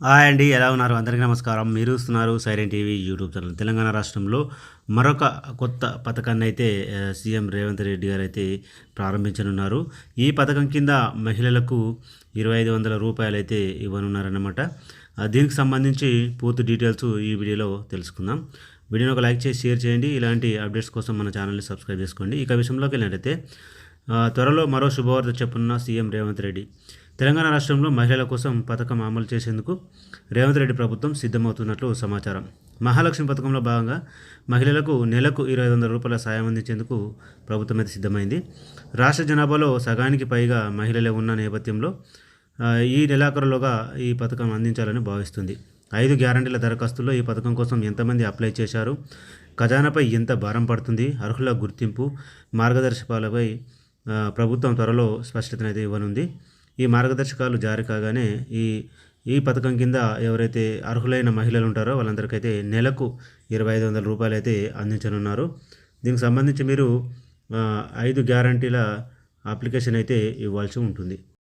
Hi అండి ఎలా ఉన్నారు? అందరికీ నమస్కారం. మీరు ఇస్తున్నారు silent TV YouTube channel. Telangana రాష్ట్రంలో మరొక కొత్త పథకాన్ని అయితే సీఎం రేవంత్ రెడ్డి గారు అయితే ప్రారంభించనున్నారు. ఈ పథకం కింద మహిళలకు ఇరవై ఐదు వందల రూపాయలు అయితే ఇవ్వనున్నారన్నమాట. దీనికి సంబంధించి పూర్తి డీటెయిల్స్ ఈ వీడియోలో తెలుసుకుందాం. వీడియోని ఒక లైక్ చేసి షేర్ చేయండి. ఇలాంటి అప్డేట్స్ కోసం మన ఛానల్ని సబ్స్క్రైబ్ చేసుకోండి. ఇక విషయంలోకి వెళ్ళినట్టయితే త్వరలో మరో శుభవార్త చెప్పున్న సీఎం రేవంత్ రెడ్డి. తెలంగాణ రాష్ట్రంలో మహిళల కోసం పథకం అమలు చేసేందుకు రేవంత్ రెడ్డి ప్రభుత్వం సిద్ధమవుతున్నట్లు సమాచారం. మహాలక్ష్మి పథకంలో భాగంగా మహిళలకు నెలకు ఇరవై ఐదు వందల రూపాయల సాయం అందించేందుకు ప్రభుత్వం అయితే సిద్ధమైంది. రాష్ట్ర జనాభాలో సగానికి పైగా మహిళలే ఉన్న నేపథ్యంలో ఈ నెలాఖరులోగా ఈ పథకం అందించాలని భావిస్తుంది. ఐదు గ్యారంటీల దరఖాస్తుల్లో ఈ పథకం కోసం ఎంతమంది అప్లై చేశారు? ఖజానాపై ఎంత భారం పడుతుంది? అర్హుల గుర్తింపు మార్గదర్శకాలపై ప్రభుత్వం త్వరలో స్పష్టతనైతే ఇవ్వనుంది. ఈ మార్గదర్శకాలు జారీ కాగానే ఈ ఈ పథకం కింద ఎవరైతే అర్హులైన మహిళలు ఉంటారో వాళ్ళందరికైతే నెలకు ఇరవై ఐదు వందల రూపాయలు అయితే అందించనున్నారు. దీనికి సంబంధించి మీరు ఐదు గ్యారంటీల అప్లికేషన్ అయితే ఇవ్వాల్సి ఉంటుంది.